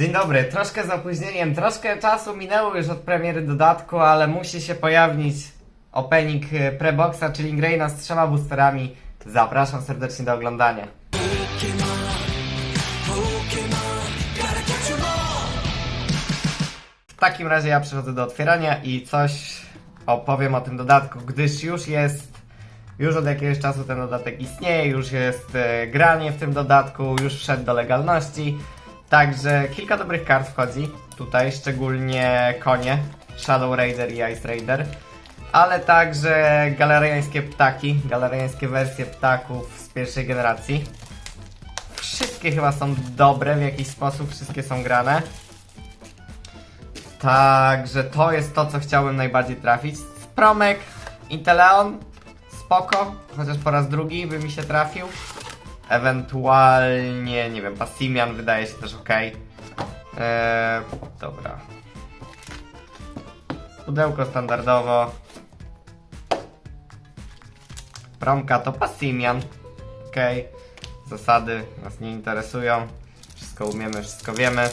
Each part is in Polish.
Dzień dobry, troszkę z opóźnieniem, troszkę czasu minęło już od premiery dodatku, ale musi się pojawić opening e, preboxa, czyli Graina z trzema boosterami. Zapraszam serdecznie do oglądania. W takim razie ja przechodzę do otwierania i coś opowiem o tym dodatku, gdyż już jest, już od jakiegoś czasu ten dodatek istnieje, już jest e, granie w tym dodatku, już wszedł do legalności. Także kilka dobrych kart wchodzi tutaj, szczególnie konie, Shadow Raider i Ice Raider, ale także galeriańskie ptaki, galeriańskie wersje ptaków z pierwszej generacji. Wszystkie chyba są dobre w jakiś sposób, wszystkie są grane. Także to jest to, co chciałbym najbardziej trafić. Promek, Inteleon, spoko, chociaż po raz drugi by mi się trafił. Ewentualnie, nie wiem, Passimian wydaje się też ok. Eee, dobra. Pudełko standardowo. Promka to Passimian. Ok. Zasady nas nie interesują. Wszystko umiemy, wszystko wiemy.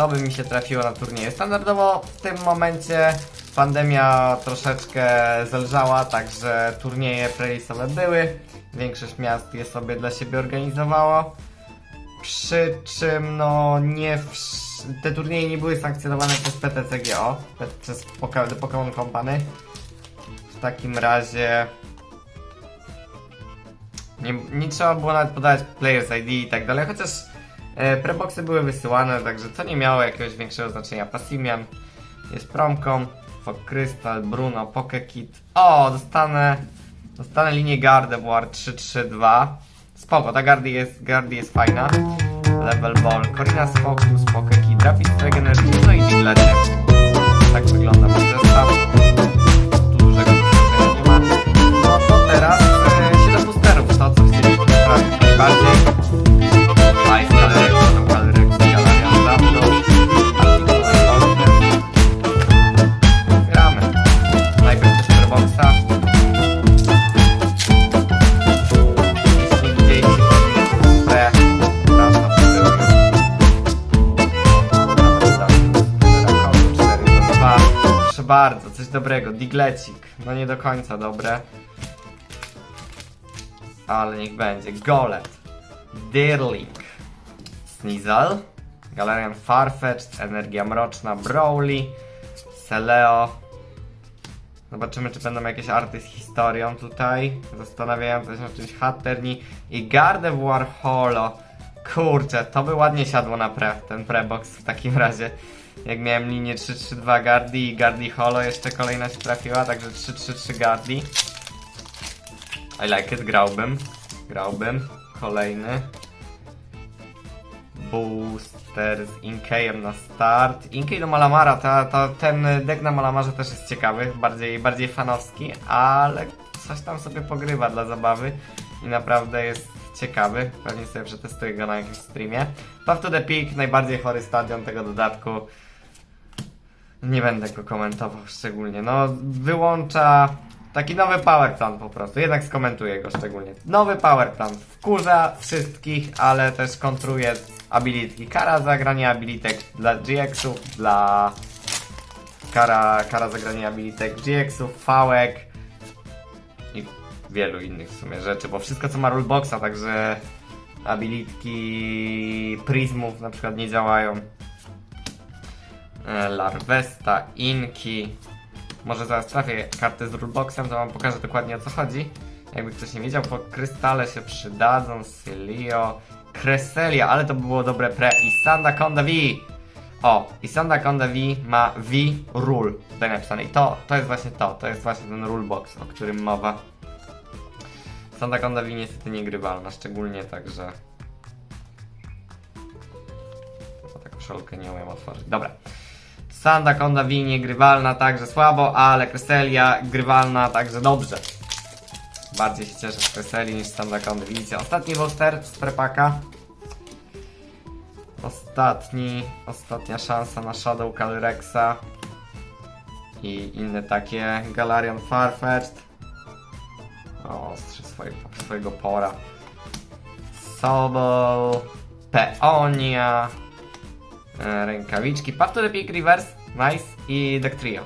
co by mi się trafiło na turnieje. Standardowo w tym momencie pandemia troszeczkę zelżała, także turnieje prelisowe były. Większość miast je sobie dla siebie organizowało. Przy czym no nie te turnieje nie były sankcjonowane przez PTCGO, przez Pokémon Company. W takim razie nie, nie trzeba było nawet podawać Players ID i tak dalej, chociaż e, preboxy były wysyłane, także to nie miało jakiegoś większego znaczenia. Passimian jest promką, Fog Crystal, Bruno, Pokekit. O, dostanę, dostanę linię Gardevoir 332. Spoko, ta Gardy jest, Gardy jest fajna. Level Ball, Corina Focus, Pokekit, Rapid Strike Energy, no i Diglecie. Tak wygląda mój zestaw. Tu dużego nie ma. No to teraz e, 7 boosterów, to co chcieliśmy sprawdzić najbardziej. Bardzo, coś dobrego. Diglecik. No nie do końca dobre. Ale niech będzie. Golet. Dirling. Sneasel. Galarian Farfetch'd. Energia Mroczna. Brawly. Seleo. Zobaczymy, czy będą jakieś arty z historią tutaj. Zastanawiające się nad czymś Hatterni. I Gardevoir Holo. Kurczę, to by ładnie siadło na pre, ten prebox w takim razie. Jak miałem linię 3-3-2 Gardi i Gardi Holo, jeszcze kolejna się trafiła, także 3-3-3 Gardi. I like it, grałbym. Grałbym. Kolejny. Booster z Inkejem na start. Inkej do Malamara, ta, ta, ten deck na Malamarze też jest ciekawy, bardziej, bardziej fanowski, ale coś tam sobie pogrywa dla zabawy i naprawdę jest ciekawy. Pewnie sobie przetestuję go na jakimś streamie. Path to the Peak, najbardziej chory stadion tego dodatku. Nie będę go komentował szczególnie. No, wyłącza taki nowy power plan po prostu. Jednak skomentuję go szczególnie. Nowy power plan. Wkurza wszystkich, ale też kontruje abilitki. Kara zagrania abilitek dla GX-ów, dla kara, kara zagrania abilitek GX-ów, fałek i wielu innych w sumie rzeczy, bo wszystko co ma ruleboxa, także abilitki Prismów na przykład nie działają. E, Larvesta, Inki. Może zaraz trafię kartę z ruleboxem, to wam pokażę dokładnie o co chodzi. Jakby ktoś nie wiedział, po krystale się przydadzą, Silio, Cresselia, ale to by było dobre pre i Sandaconda V. O, i Sandaconda V ma V rule tutaj napisane i to, to jest właśnie to, to jest właśnie ten rulebox, o którym mowa. Sandaconda V niestety niegrywalna, szczególnie także... Chyba taką koszulkę nie umiem otworzyć. Dobra. Sanda Konda V niegrywalna, także słabo, ale Kreselia grywalna, także dobrze. Bardziej się cieszę z Kreseli niż z Sanda Kondy. Widzicie, ostatni booster z prepaka. Ostatni, ostatnia szansa na Shadow Calyrexa. I inne takie. Galarian Farfetch'd. Swojego, swojego pora. Sobol, Peonia, e, rękawiczki, Path to the Peak Reverse, nice i Deck Trio.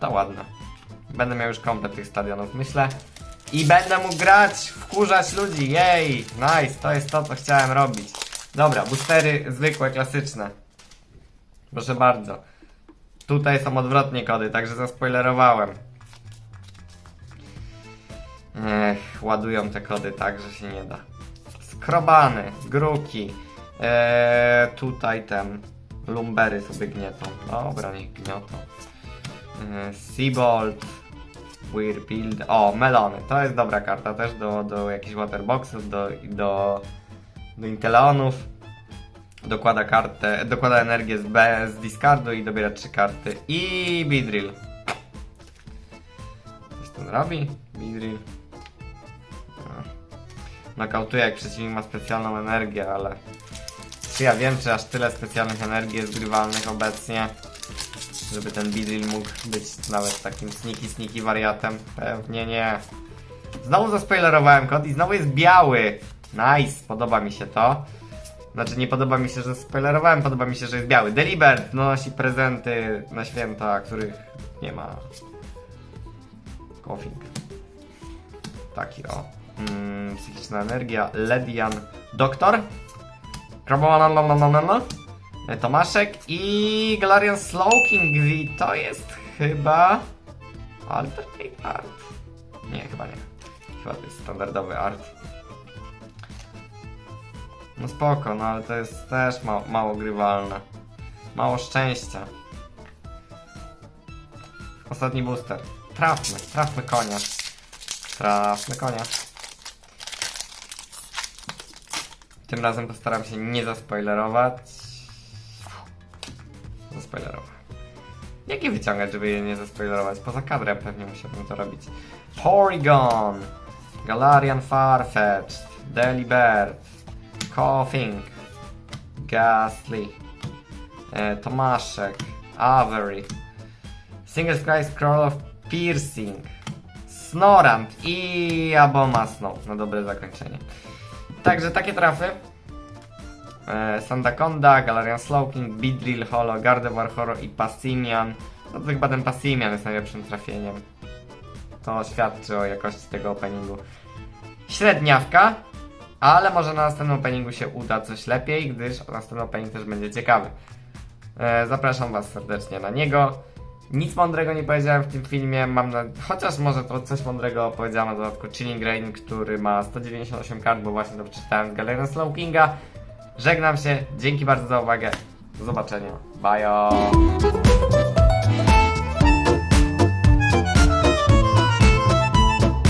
To ładne. Będę miał już komplet tych stadionów, myślę. I będę mógł grać, wkurzać ludzi, jej, nice, to jest to, co chciałem robić. Dobra, boostery zwykłe, klasyczne. Proszę bardzo. Tutaj są odwrotnie kody, także zaspoilerowałem. Ech, ładują te kody tak, że się nie da. Skrobany, gruki. Eee, tutaj ten. Lumbery sobie gnietą. Dobra, niech gniotą. Eee, Seabolt. Weird Build. O, melony. To jest dobra karta też do, do jakichś waterboxów, do, do, do Inteleonów. Dokłada kartę, dokłada energię z, B, z discardu i dobiera trzy karty. I Beedrill. Coś ten robi? Beedrill. Nokautuje jak przeciwnik ma specjalną energię, ale... Czy ja wiem, czy aż tyle specjalnych energii jest grywalnych obecnie? Żeby ten Beedrill mógł być nawet takim sneaky sneaky wariatem? Pewnie nie. Znowu zaspoilerowałem kod i znowu jest biały. Nice, podoba mi się to. Znaczy nie podoba mi się, że spoilerowałem, podoba mi się, że jest biały. Delibert nosi prezenty na święta, których nie ma. Coughing. Taki o. Mm, psychiczna energia. Ledian. Doktor. E, Tomaszek i Galarian Slowking V. To jest chyba. Alternate Art. Nie, chyba nie. Chyba to jest standardowy art. No spoko, no ale to jest też ma mało grywalne. Mało szczęścia. Ostatni booster. Trafmy, trafmy konia. Trafmy konia. Tym razem postaram się nie zaspoilerować. Zaspoilerować. Jakie wyciągać, żeby je nie zaspoilerować? Poza kadrem pewnie musiałbym to robić. Porygon, Galarian Farfetch'd, Delibert, Coughing, Ghastly, e, Tomaszek, Avery, Single Sky Scroll of Piercing, Snorant i Abomasnow na dobre zakończenie. Także takie trafy. E, Sandaconda, Galarian Slowking, Beedrill, Holo, Gardevoir Horo i Passimian. No to chyba ten Passimian jest najlepszym trafieniem. To świadczy o jakości tego openingu. Średniawka, ale może na następnym openingu się uda coś lepiej, gdyż następny opening też będzie ciekawy. E, zapraszam Was serdecznie na niego. Nic mądrego nie powiedziałem w tym filmie, mam na... chociaż może to coś mądrego powiedziałem na dodatku Chilling Rain, który ma 198 kart, bo właśnie to przeczytałem z Galerian Slow Kinga. Żegnam się, dzięki bardzo za uwagę, do zobaczenia, bye!